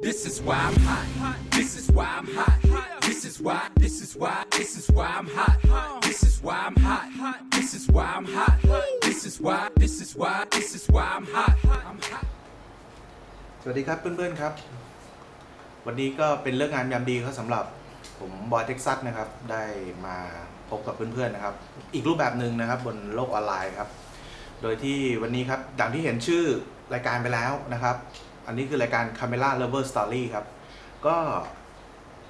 This is why I'm hot. This is why I'm hot. This is why. This is why. This is why I'm hot. This is why I'm hot. This is why I'm hot. This is why. This is why. This is why I'm hot. I'm hot. สวัสดีครับเพื่อนๆครับ วันนี้ก็เป็นเรื่องงานยามดีครับสำหรับผมบอยเท็กซัสนะครับ ได้มาพบกับเพื่อนๆนะครับ อีกรูปแบบหนึ่งนะครับ บนโลกออนไลน์ครับ โดยที่วันนี้ครับอย่างที่เห็นชื่อรายการไปแล้วนะครับ อันนี้คือรายการ Camera Lover Story ครับ ก็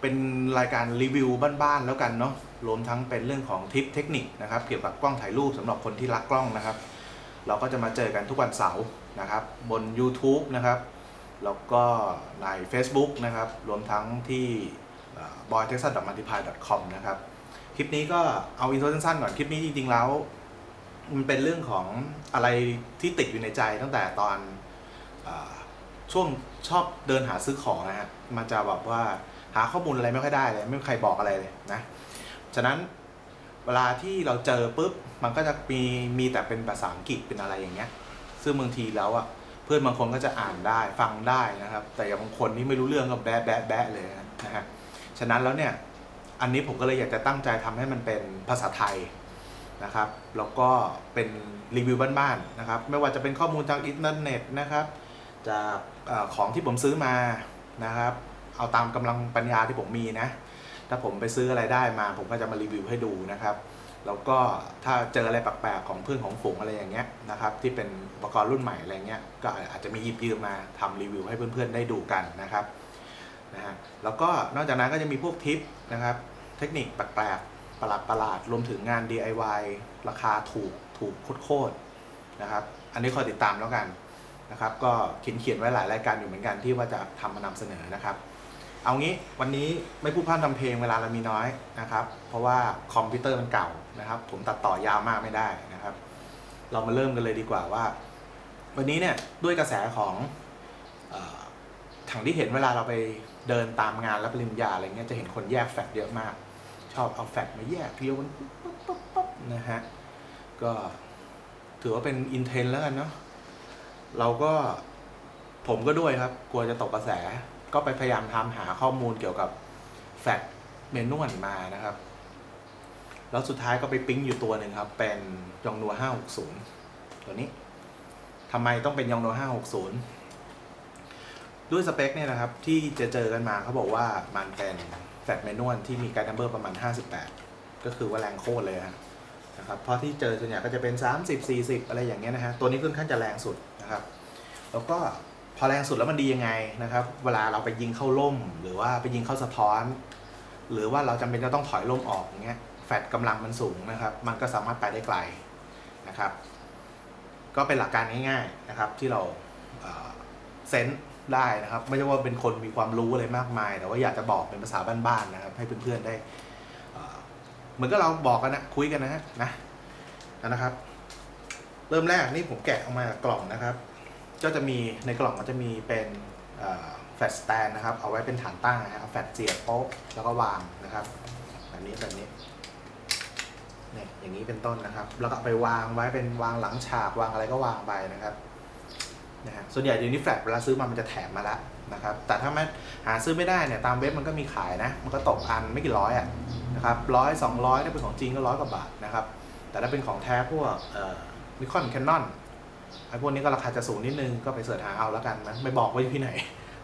เป็นรายการรีวิวบ้านๆแล้วกันเนาะรวมทั้งเป็นเรื่องของทิปเทคนิคนะครับ เกี่ยวกับกล้องถ่ายรูปสำหรับคนที่รักกล้องนะครับ เราก็จะมาเจอกันทุกวันเสาร์นะครับ บน YouTube นะครับ แล้วก็ใน Facebook นะครับ รวมทั้งที่ b o y t e x a s m u l t i p l y c o m นะครับ คลิปนี้ก็เอาอินโทรสั้นๆก่อน คลิปนี้จริงๆแล้ว มันเป็นเรื่องของอะไรที่ติดอยู่ในใจตั้งแต่ตอนอ ช่วงชอบเดินหาซื้อของนะฮะมันจะแบบว่าหาข้อมูลอะไรไม่ค่อยได้เลยไม่มีใครบอกอะไรเลยนะฉะนั้นเวลาที่เราเจอปุ๊บมันก็จะมีมีแต่เป็นภาษาอังกฤษเป็นอะไรอย่างเงี้ย ซึ่งบางทีแล้วอะเพื่อนบางคนก็จะอ่านได้ฟังได้นะครับ แต่อย่างบางคนที่ไม่รู้เรื่องก็แบะแบะแบะเลยนะฮะฉะนั้นแล้วเนี่ยอันนี้ผมก็เลยอยากจะตั้งใจทำให้มันเป็นภาษาไทยนะครับแล้วก็เป็นรีวิวบ้านๆนะครับ ไม่ว่าจะเป็นข้อมูลทางอินเทอร์เน็ตนะครับจาก อของที่ผมซื้อมานะครับ เอาตามกำลังปัญญาที่ผมมีนะ ถ้าผมไปซื้ออะไรได้มา ผมก็จะมารีวิวให้ดูนะครับ แล้วก็ถ้าเจออะไรแปลกๆของเพื่อนของฝูงอะไรอย่างเงี้ยนะครับ ที่เป็นอุปกรณ์รุ่นใหม่อะไรเงี้ยก็อาจจะมีหยิบยืมมาทำรีวิวให้เพื่อนๆได้ดูกันนะครับนะฮะแล้วก็นอกจากนั้นก็จะมีพวกทิปนะครับ เทคนิคแปลกๆประหลาดประหลาดๆรวมถึงงาน DIY ราคาถูกถูกโคตรๆนะครับ อันนี้คอยติดตามแล้วกัน นะครับก็เขียนเขียนไว้หลายรายการอยู่เหมือนกันที่ว่าจะทำมานำเสนอนะครับ เอางี้วันนี้ไม่พูดพร่ำทำเพลงเวลาเรามีน้อยนะครับ เพราะว่าคอมพิวเตอร์มันเก่านะครับ ผมตัดต่อยาวมากไม่ได้นะครับ เรามาเริ่มกันเลยดีกว่าว่า วันนี้เนี่ยด้วยกระแสของอถังที่เห็นเวลาเราไปเดินตามงานรับปริญญาอะไรเงี้ยจะเห็นคนแยกแฟลตเยอะมาก ชอบเอาแฟลตมาแยกเรียวกันปุ๊บปุ๊บปุ๊บนะฮะก็ถือว่าเป็นอินเทนแล้วกันเนาะ เราก็ผมก็ด้วยครับ กลัวจะตกกระแส ก็ไปพยายามทำหาข้อมูลเกี่ยวกับแฟลตเมนวลมานะครับ แล้วสุดท้ายก็ไปปิ๊งอยู่ตัวหนึ่งครับ เป็นยองนัว560 ตัวนี้ทำไมต้องเป็นยองนัว560 ด้วยสเปคเนี่ยนะครับ ที่จะเจอกันมาเขาบอกว่ามันเป็นแฟลตแมนนวลที่มีการนัมเบอร์ประมาณ 58 ก็คือว่าแรงโคตรเลยนะครับเพราะที่เจอส่วนใหญ่ก็จะเป็น 30 40 อะไรอย่างเงี้ยนะฮะตัวนี้ค่อนข้างจะแรงสุด นะครับ แล้วก็พอแรงสุดแล้วมันดียังไงนะครับ เวลาเราไปยิงเข้าล่ม หรือว่าไปยิงเข้าสะท้อน หรือว่าเราจำเป็นจะต้องถอยล่มออกอย่างเงี้ยแฟลตกำลังมันสูงนะครับ มันก็สามารถไปได้ไกลนะครับ ก็เป็นหลักการง่ายๆนะครับ ที่เราเซนส์ได้นะครับ ไม่ใช่ว่าเป็นคนมีความรู้อะไรมากมาย แต่ว่าอยากจะบอกเป็นภาษาบ้านๆนะครับ ให้เพื่อนๆได้เหมือนก็เราบอกกันนะคุยกันนะนะนะครับ เริ่มแรกนี่ผมแกะออกมาจากกล่องนะครับ ก็จะมีในกล่องก็จะมีเป็นแฟลชสแตนนะครับ เอาไว้เป็นฐานตั้งนะฮะเอาแฟลชเสียบโป๊ะแล้วก็วางนะครับ แบบนี้แบบนี้เนี่ยอย่างนี้เป็นต้นนะครับ แล้วก็ไปวางไว้เป็นวางหลังฉากวางอะไรก็วางไปนะครับนะฮะส่วนใหญ่เดี๋ยวนี้แฟลชเวลาซื้อมามันจะแถมมาแล้วนะครับ แต่ถ้าไมันหาซื้อไม่ได้เนี่ยตามเว็บมันก็มีขายนะ มันก็ตกอันไม่กี่ร้อยอะนะครับร้อยสองร้อยถ้าเป็นของจริงก็ร้อยกว่าบาทนะครับ แต่ถ้าเป็นของแท้พวกเอ่อ นิคอนแคนนอนไอ้พวกนี้ก็ราคาจะสูงนิดนึงก็ไปเสิร์ชหาเอาแล้วกันนะไม่บอกว่าอยู่ที่ไหน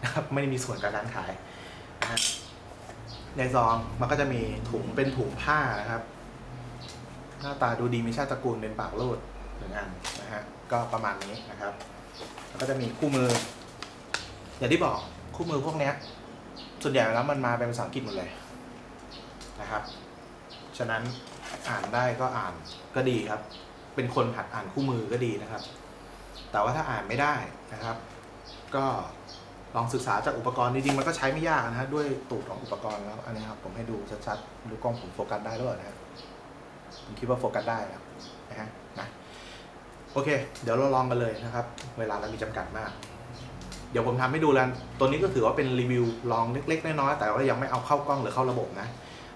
นะครับไม่ได้มีส่วนกับการขายนะฮะในซองมันก็จะมีถุงเป็นถุงผ้านะครับ หน้าตาดูดีมีชาติตระกูลเป็นปากรูดหนึ่งอันนะฮะก็ประมาณนี้นะครับ แล้วก็จะมีคู่มือ อย่างที่บอกคู่มือพวกเนี้ย ส่วนใหญ่แล้วมันมาเป็นภาษาอังกฤษหมดเลยนะครับ ฉะนั้นอ่านได้ก็อ่านก็ดีครับ เป็นคนหัดอ่านคู่มือก็ดีนะครับ แต่ว่าถ้าอ่านไม่ได้นะครับ ก็ลองศึกษาจากอุปกรณ์จริงๆมันก็ใช้ไม่ยากนะฮะด้วยตูดของอุปกรณ์แล้วอันนี้ครับผมให้ดูชัดๆดูกล้องผมโฟกัสได้ด้วยนะครับผมคิดว่าโฟกัสได้นะนะฮะนะโอเค เดี๋ยวเราลองกันเลยนะครับ เวลาเรามีจำกัดมาก เดี๋ยวผมทำให้ดูแล้วตัวนี้ก็ถือว่าเป็นรีวิวลองเล็กๆน้อยๆแต่ว่ายังไม่เอาเข้ากล้องหรือเข้าระบบนะ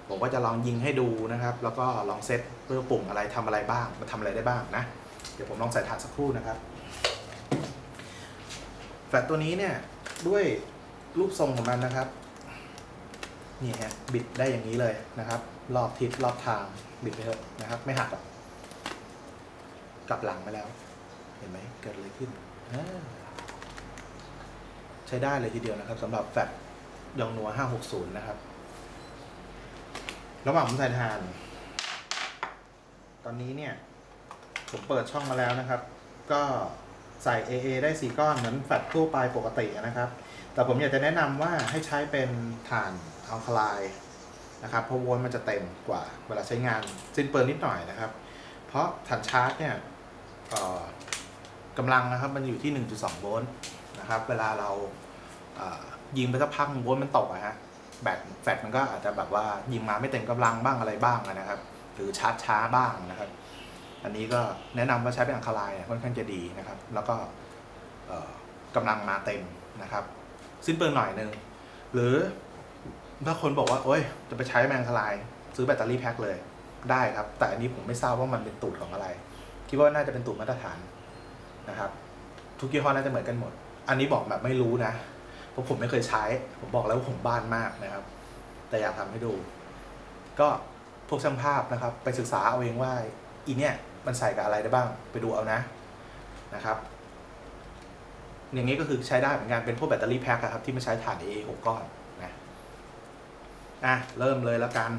ผมก็จะลองยิงให้ดูนะครับ แล้วก็ลองเซต พื่อปุ่มอะไรทำอะไรบ้างมันทำอะไรได้บ้างนะ เดี๋ยวผมลองใส่ถาดสักครู่นะครับแฟลชตัวนี้เนี่ยด้วยรูปทรงของมันนะครับนี่ฮะบิดได้อย่างนี้เลยนะครับ รอบทิศรอบทางบิดไปเถอะนะครับ ไม่หักหรอกกลับหลังไปแล้ว เห็นไหมเกิดอะไรขึ้นใช้ได้เลยทีเดียวนะครับสำหรับแฟลชยองนัว560 นะครับ ระหว่างผมใส่ทาน ตอนนี้เนี่ยผมเปิดช่องมาแล้วนะครับ ก็ใส่ AA ได้ 4 ก้อนเหมือนแฟลชทั่วไปปกตินะครับ แต่ผมอยากจะแนะนำว่าให้ใช้เป็นถ่านอัลคาไลนะครับเพราะโวล์มันจะเต็มกว่าเวลาใช้งานสิ้นเปลืองนิดหน่อยนะครับ เพราะถ่านชาร์จเนี่ยกำลังนะครับมันอยู่ที่ 1.2 โวลต์นะครับ เวลาเราเอ่อยิงไปสักพักโวลต์มันตกอะฮะแบตแฟลชมันก็อาจจะแบบว่ายิงมาไม่เต็มกำลังบ้างอะไรบ้างนะครับ รือชาร์จช้าบ้างนะครับ อันนี้ก็แนะนำว่าใช้เป็นอัลคาไลน์เนี่ยค่อนข้างจะดีนะครับ แล้วก็กำลังมาเต็มนะครับสิ้นเปลืองหน่อยนึงหรือถ้าคนบอกว่าโอ๊ยจะไปใช้แมงคลาย ซื้อแบตเตอรี่แพ็คเลยได้ครับ แต่อันนี้ผมไม่ทราบว่ามันเป็นตูดของอะไร คิดว่าน่าจะเป็นตูดมาตรฐานนะครับ ทุกยี่ห้อน่าจะเหมือนกันหมด อันนี้บอกแบบไม่รู้นะเพราะผมไม่เคยใช้ ผมบอกแล้วว่าผมบ้านมากนะครับ แต่อยากทำให้ดู ก็ พวกช่างภาพนะครับ ไปศึกษาเอาเองว่าอีเนี่ยมันใส่กับอะไรได้บ้างไปดูเอานะนะครับ อย่างนี้ก็คือใช้ได้เหมือนกันเป็นพวกแบตเตอรี่แพ็คครับที่ม่ใช้ถ่าน AA 6ก้อนนะอะเริ่มเลยแล้วกัน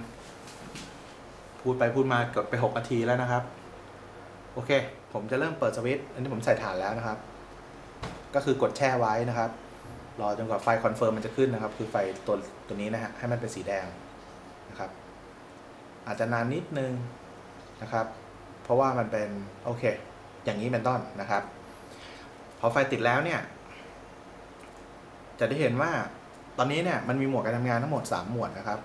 พูดไปพูดมาเกดไป 6 นาทีแล้วนะครับ โอเค ผมจะเริ่มเปิดสวิตช์อันนี้ผมใส่ถ่านแล้วนะครับ ก็คือกดแช่ไว้นะครับรอจนกว่าไฟคอนเฟิร์มมันจะขึ้นนะครับ คือไฟตัวตัวนี้นะฮะให้มันเป็นสีแดง อาจจะนานนิดนึงนะครับ เพราะว่ามันเป็นโอเค อย่างนี้เป็นต้นนะครับ พอไฟติดแล้วเนี่ย จะได้เห็นว่าตอนนี้เนี่ยมันมีหมวดการทำงานทั้งหมด 3 หมวดนะครับ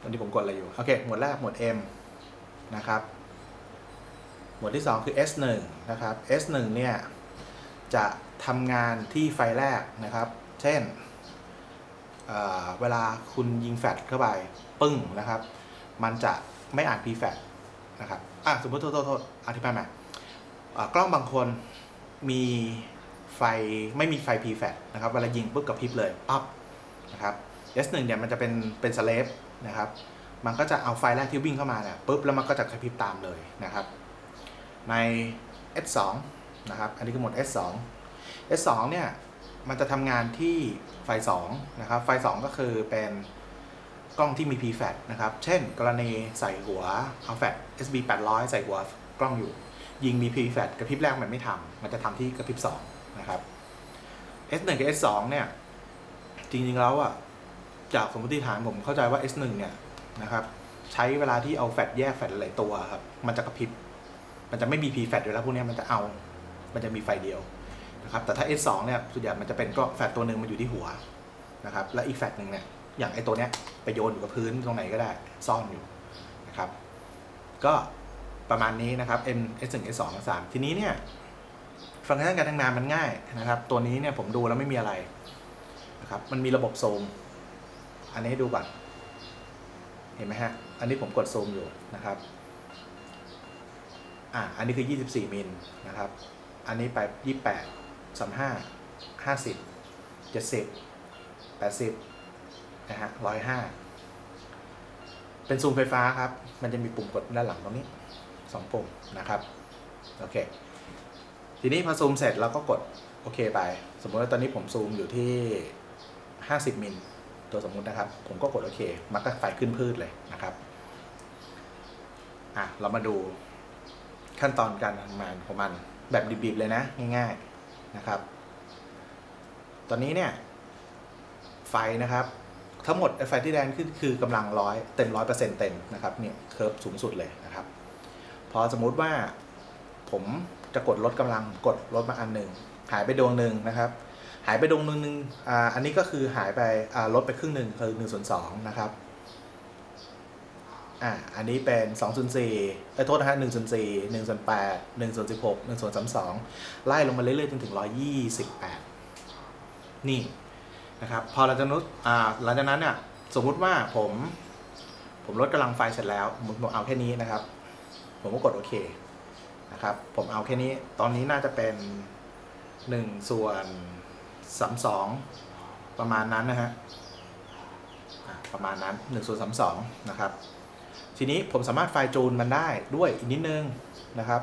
ตอนนี้ผมกดอะไรอยู่ โอเค หมวดแรกหมวด M นะครับ หมวดที่ 2 คือ S1 นะครับ S1 เนี่ยจะทำงานที่ไฟแรกนะครับ เช่นเเวลาคุณยิงแฟลชเข้าไป ปึ้งนะครับ มันจะไม่อ่าน p f a t นะครับอะสมมติโทษโทษโทษอธิบายใหม่อ่ากล้องบางคนมีไฟไม่มีไฟ p f a t นะครับเวลายิงปุ๊บกับพริบเลยปั๊บนะครับ S1 เนี่ยมันจะเป็นเป็นสเลฟนะครับมันก็จะเอาไฟแรกที่วิ่งเข้ามาเนี่ยปุ๊บแล้วมันก็จะกระพริบตามเลยนะครับ ใน S2 นะครับอันนี้คือโหมด S2 S2 เนี่ยมันจะทำงานที่ไฟ2นะครับไฟ 2 ก็คือเป็น กล้องที่มี PFAT นะครับ เช่น กรณีใส่หัวเอาแฟลช SB 800 ใส่หัวกล้องอยู่ ยิงมี PFAT กระพริบแรกมันไม่ทำมันจะทำที่กระพริบ2นะครับ S1 กับ S2 เนี่ย จริงๆแล้วอะจากสมมติฐานผมเข้าใจว่า S1 เนี่ยนะครับใช้เวลาที่เอาแฟลชแยกแฟลชหลายตัวครับ มันจะกระพริบ มันจะไม่มี PFAT อยู่แล้วพวกนี้มันจะเอา มันจะมีไฟเดียวนะครับ แต่ถ้า S2 เนี่ยส่วนใหญ่มันจะเป็นก็แฟลชตัวหนึ่งมันอยู่ที่หัวนะครับ และอีกแฟลชหนึ่งเนี่ย อย่างไอตัวเนี้ยไปโยนอยู่กับพื้นตรงไหนก็ได้ซ่อนอยู่นะครับ ก็ประมาณนี้นะครับ N S1 S2 S3 ทีนี้เนี่ยฟังก์ชันการทำงานมันง่ายนะครับ ตัวนี้เนี่ยผมดูแล้วไม่มีอะไรนะครับ มันมีระบบซูม อันนี้ดูก่อน เห็นไหมฮะ อันนี้ผมกดซูมอยู่นะครับ อะอันนี้คือ 24 มิลนะครับ อันนี้ไป 28 35 50 70 80 นะฮะ105เป็นซูมไฟฟ้าครับ มันจะมีปุ่มกดด้านหลังตรงนี้2ปุ่มนะครับ โอเค ทีนี้พอซูมเสร็จเราก็กดโอเคไป สมมติว่าตอนนี้ผมซูมอยู่ที่ 50 มิล ตัวสมมุตินะครับ ผมก็กดโอเค มันก็ไฟขึ้นพืชเลยนะครับ อะ เรามาดูขั้นตอนการทำงานของมันแบบดิบๆเลยนะ ง่ายๆนะครับ ตอนนี้เนี่ย ไฟนะครับ ทั้งหมดไฟที่แดงขึ้นคือกำลังร้อยเต็มร้อยเปอร์เซ็นต์เต็มนะครับเนี่ยเคอร์ฟสูงสุดเลยนะครับ พอสมมุติว่าผมจะกดลดกำลังกดลดมาอันหนึ่งหายไปดวงหนึ่งนะครับ หายไปดวงหนึ่งอ่าอันนี้ก็คือหายไปอ่าลดไปครึ่งหนึ่งคือหนึ่งส่วนสองนะครับอ่าอันนี้เป็น2ส่วน4เอ้ยโทษนะฮะ1ส่วน4 1ส่วน8 1ส่วน16 1ส่วน32 ไล่ลงมาเรื่อยๆจนถึง 128 นี่ นะครับพอหลังจากนั้นอ่าหลังจากนั้นเนี่ยสมมุติว่าผม ผมลดกำลังไฟเสร็จแล้วผมเอาแค่นี้นะครับ ผมก็กดโอเคนะครับ ผมเอาแค่นี้ตอนนี้น่าจะเป็น 1 ส่วน32ประมาณนั้นนะฮะประมาณนั้น1ส่วน32นะครับ ทีนี้ผมสามารถไฟจูนมันได้ด้วยอีกนิดนึงนะครับ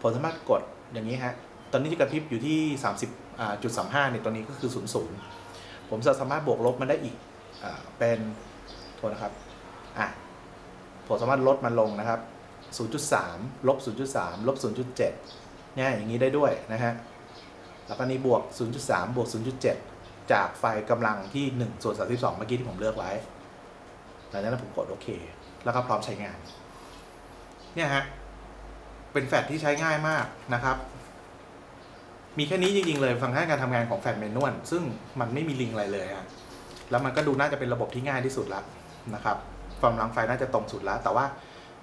ผมสามารถกดอย่างนี้ฮะตอนนี้ที่กระพริบอยู่ที่ 30อ่าจุด35เนี่ยตัวนี้ก็คือ 00 ผมจะสามารถบวกลบมันได้อีกอเป็นโทษนะครับอะผมสามารถลดมันลงนะครับ 0.3 ลบ 0.3 ลบ 0.7เนี่ยอย่างนี้ได้ด้วยนะฮะ แล้วก็นี่บวก 0.3 บวก 0.7 จากไฟกำลังที่1ส่วน32 เมื่อกี้ที่ผมเลือกไว้หลังจากนั้นผมกดโอเค แล้วก็พร้อมใช้งาน เนี่ยฮะ เป็นแฟลชที่ใช้ง่ายมากนะครับ มีแค่นี้จริงๆเลยฟังก์ชันการทำงานของแฟลชเมนวลซึ่งมันไม่มีลิงอะไรเลยฮะแล้วมันก็ดูน่าจะเป็นระบบที่ง่ายที่สุดแล้วนะครับความกำลังไฟน่าจะตรงสุดแล้วแต่ว่า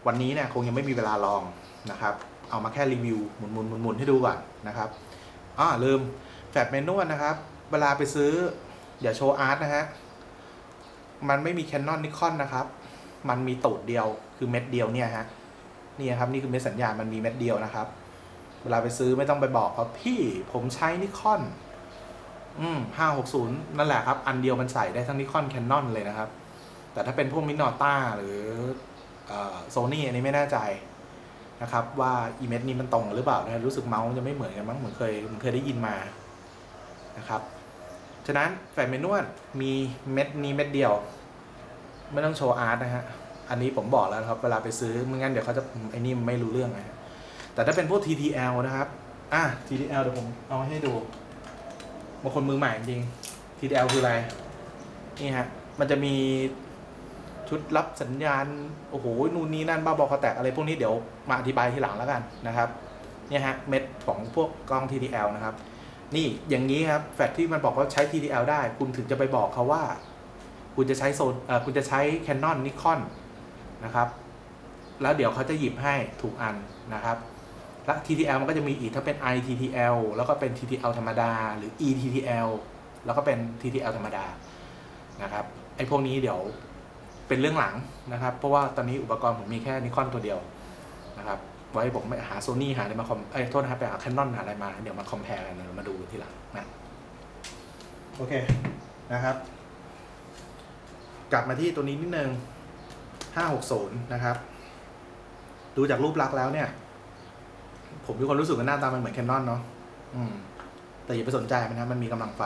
วันนี้เนี่ยคงยังไม่มีเวลาลองนะครับ เอามาแค่รีวิวหมุนหมุนหมุนหมุนให้ดูก่อนนะครับอ่าลืมแฟลชเมนวลนะครับ เวลาไปซื้ออย่าโชว์อาร์ตนะฮะมันไม่มีแคนนอนนิคอนนะครับ มันมีตูดเดียวคือเม็ดเดียวเนี่ยฮะนี่ครับนี่คือเม็ดสัญญาณมันมีเม็ดเดียวนะครับ เวลาไปซื้อไม่ต้องไปบอกเขาพี่ผมใช้นิคอน อืมห้าหกศูนย์นั่นแหละครับ อันเดียวมันใส่ได้ทั้งนิคอนแคนนอนเลยนะครับ แต่ถ้าเป็นพวกมินอต้าหรือโซนี่อันนี้ไม่แน่ใจนะครับว่าอีเม็ดนี้มันตรงหรือเปล่านะรู้สึกเมาส์จะไม่เหมือนกันมั้งเหมือนเคยเหมือนเคยได้ยินมานะครับ ฉะนั้นแฟนเมนวลมีเม็ดนี้เม็ดเดียว ไม่ต้องโชว์อาร์ตนะฮะ อันนี้ผมบอกแล้วครับ เวลาไปซื้อไม่งั้นเดี๋ยวเขาจะไอ้นี่ไม่รู้เรื่องนะฮะ แต่ถ้าเป็นพวก TTL นะครับ อะ TTL เดี๋ยวผมเอาให้ดู บางคนมือใหม่จริง TTL คืออะไร นี่ฮะ มันจะมีชุดรับสัญญาณ โอ้โห นู่นนี่นั่นบ้าบอคอแตกอะไรพวกนี้เดี๋ยวมาอธิบายทีหลังแล้วกันนะครับ เนี่ยฮะ เม็ดของพวกกล้อง TTL นะครับ นี่อย่างนี้ครับ แฟลชที่มันบอกว่าใช้ TTL ได้ คุณถึงจะไปบอกเขาว่า คุณจะใช้โซนเอ่อคุณจะใช้ Canon Nikon นะครับ แล้วเดี๋ยวเขาจะหยิบให้ถูกอันนะครับ และ TTL มันก็จะมีอีกถ้าเป็น iTTL แล้วก็เป็น TTL ธรรมดา หรือ eTTL แล้วก็เป็น TTL ธรรมดานะครับไอ้พวกนี้เดี๋ยวเป็นเรื่องหลังนะครับ เพราะว่าตอนนี้อุปกรณ์ผมมีแค่นิคอนตัวเดียวนะครับไว้ผมไปหาโซนี่หาอะไรมาคอมเอ้ยโทษนะครับไปหาแคนนอนหาอะไรมา เดี๋ยวมาคอมเพลกันเดี๋ยวมาดูทีหลังนะโอเคนะครับ กลับมาที่ตัวนี้นิดนึง560 นะครับ ดูจากรูปลักษณ์แล้วเนี่ย ผมมีความรู้สึกว่าหน้าตามันเหมือนแคนนอนเนาะอืม แต่อย่าไปสนใจมันนะมันมีกำลังไฟ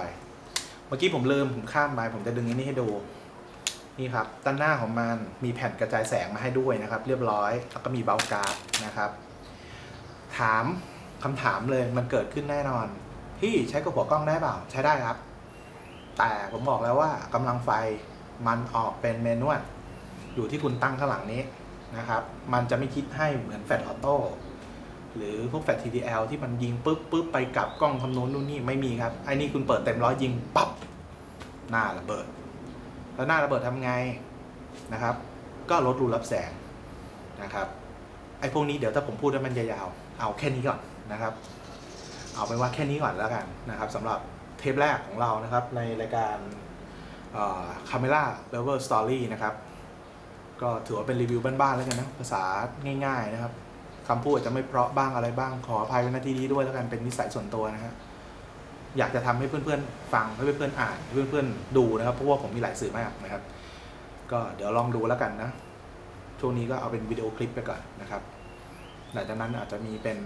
เมื่อกี้ผมลืมผมข้ามไปผมจะดึงอันนี้ให้ดู นี่ครับด้านหน้าของมันมีแผ่นกระจายแสงมาให้ด้วยนะครับ เรียบร้อยแล้วก็มีเบลการ์ดนะครับ ถามคำถามเลยมันเกิดขึ้นแน่นอนพี่ใช้กับหัวกล้องได้เปล่าใช้ได้ครับ แต่ผมบอกแล้วว่ากำลังไฟมันออกเป็นเมนวลอยู่ที่คุณตั้งข้างหลังนี้นะครับ มันจะไม่คิดให้เหมือนแฟลชออโต้ หรือพวกแฟลช TTL ที่มันยิงปุ๊บปุ๊บไปกลับกล้องคำนวณนู่นนี่ไม่มีครับไอ้นี่คุณเปิดเต็มร้อยยิงปั๊บหน้าระเบิด แล้วหน้าระเบิดทำไงนะครับ ก็ลดรูรับแสงนะครับไอ้พวกนี้เดี๋ยวถ้าผมพูดแล้วมันยาวๆเอาแค่นี้ก่อนนะครับ เอาไปว่าแค่นี้ก่อนแล้วกันนะครับสำหรับเทปแรกของเรานะครับในรายการ Camera Level Story นะครับ ก็ถือว่าเป็นรีวิวบ้านๆแล้วกันนะ ภาษาง่ายๆนะครับ คำพูดอาจจะไม่เพราะบ้างอะไรบ้างขออภัยในนาทีนี้ด้วยแล้วกันเป็นนิสัยส่วนตัวนะฮะอยากจะทำให้เพื่อนๆฟังให้เพื่อนๆอ่านให้เพื่อนๆดูนะครับเพราะว่าผมมีหลายสื่อมากนะครับ ก็เดี๋ยวลองดูแล้วกันนะช่วงนี้ก็เอาเป็นวิดีโอคลิปไปก่อนนะครับหลังจากนั้นอาจจะมีเป็น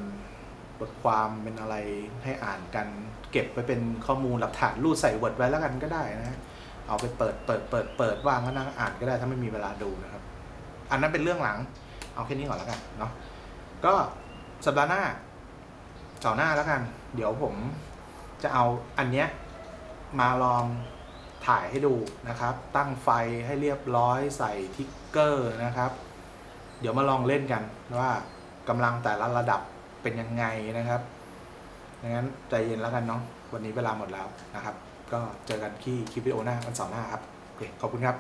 บทความเป็นอะไรให้อ่านกัน เก็บไว้เป็นข้อมูลหลักฐานรูดใส่เวิร์ดไว้แล้วกันก็ได้นะฮะเอาไปเปิดเปิดเปิดเปิดว่างก็นั่งอ่านก็ได้ถ้าไม่มีเวลาดูนะครับ อันนั้นเป็นเรื่องหลังเอาแค่นี้ก่อนแล้วกันเนาะ ก็สัปดาห์หน้าเสาร์หน้าแล้วกัน เดี๋ยวผมจะเอาอันเนี้ยมาลองถ่ายให้ดูนะครับ ตั้งไฟให้เรียบร้อยใส่ทิกเกอร์นะครับ เดี๋ยวมาลองเล่นกันว่ากำลังแต่ละระดับเป็นยังไงนะครับดังนั้นใจเย็นแล้วกันเนาะวันนี้เวลาหมดแล้วนะครับ ก็เจอกันที่คลิปวิดีโอหน้าวันเสาร์หน้าครับโอเคขอบคุณครับ